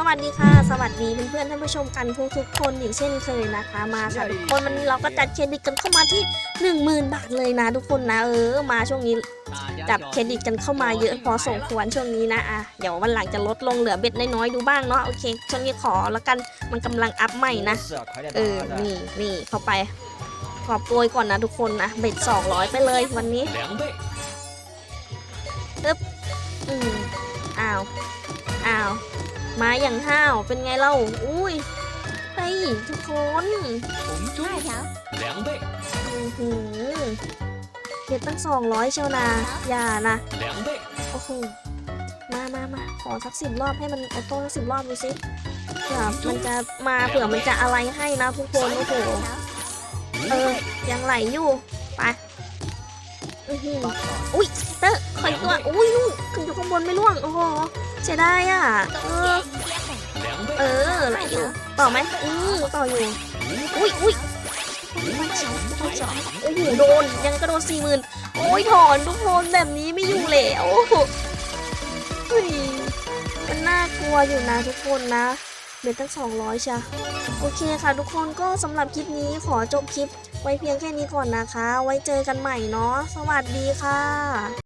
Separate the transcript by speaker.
Speaker 1: สวัสดีค่ะ สวัสดีเพื่อนๆท่านผู้ชมกันทุกๆคนอย่างเช่นเคยนะคะ มาค่ะทุกคนวันนี้เราก็จัดเครดิตกันเข้ามาที่ 10,000 บาทเลยนะ ทุกคนนะเออมาช่วงนี้จับเครดิตกันเข้ามาเยอะพอสมควรช่วงนี้นะอะเดี๋ยววันหลังจะลดลงเหลือเบ็ดน้อยๆดูบ้างเนาะโอเคช่วงนี้ขอแล้วกันมันกำลังอัพใหม่นะเออนี่นี่เข้าไปขอบโปรยก่อนนะทุกคนนะเบ็ด200 ไปเลยวันนี้
Speaker 2: 两倍，
Speaker 1: อืมอ้าวอ้าว มาอย่างห้าว เป็นไงเล่า อุ้ยไปทุกคน
Speaker 2: 红中两倍，
Speaker 1: อื้อหือเบ็ดตั้ง 200 เชียวนะ อย่านะ
Speaker 2: 两倍，
Speaker 1: โอ้โห มามามาขอสักสิบรอบให้มันออโต้สักสิบรอบดูสิเผื่อมันจะมาเผื่อมันจะอะไรให้นะทุกคนโอ้โห เออ ยังไหลอยู่ ไปอื้อหืออุ้ยเตอร์คอยตัวอุ้ยนู่น ขึ้นอยู่ข้างบนไม่ล่วง โอ้โหเสียดายอะ เออ เอ
Speaker 2: 倍，
Speaker 1: อไหลอยู่ ต่อไหมอือต่ออยู่ อุ้ยอุ้ยโอ้โหโดน ยังกระโดดสี่หมื่นโอ้ยถอนทุกคนแบบนี้ไม่อยู่แล้วมันน่ากลัวอยู่นะทุกคนนะเบ็ดตั้ง 200ใช่โอเคค่ะ ทุกคนก็สำหรับคลิปนี้ขอจบคลิป ไว้เพียงแค่นี้ก่อนนะคะ ไว้เจอกันใหม่เนาะ สวัสดีค่ะ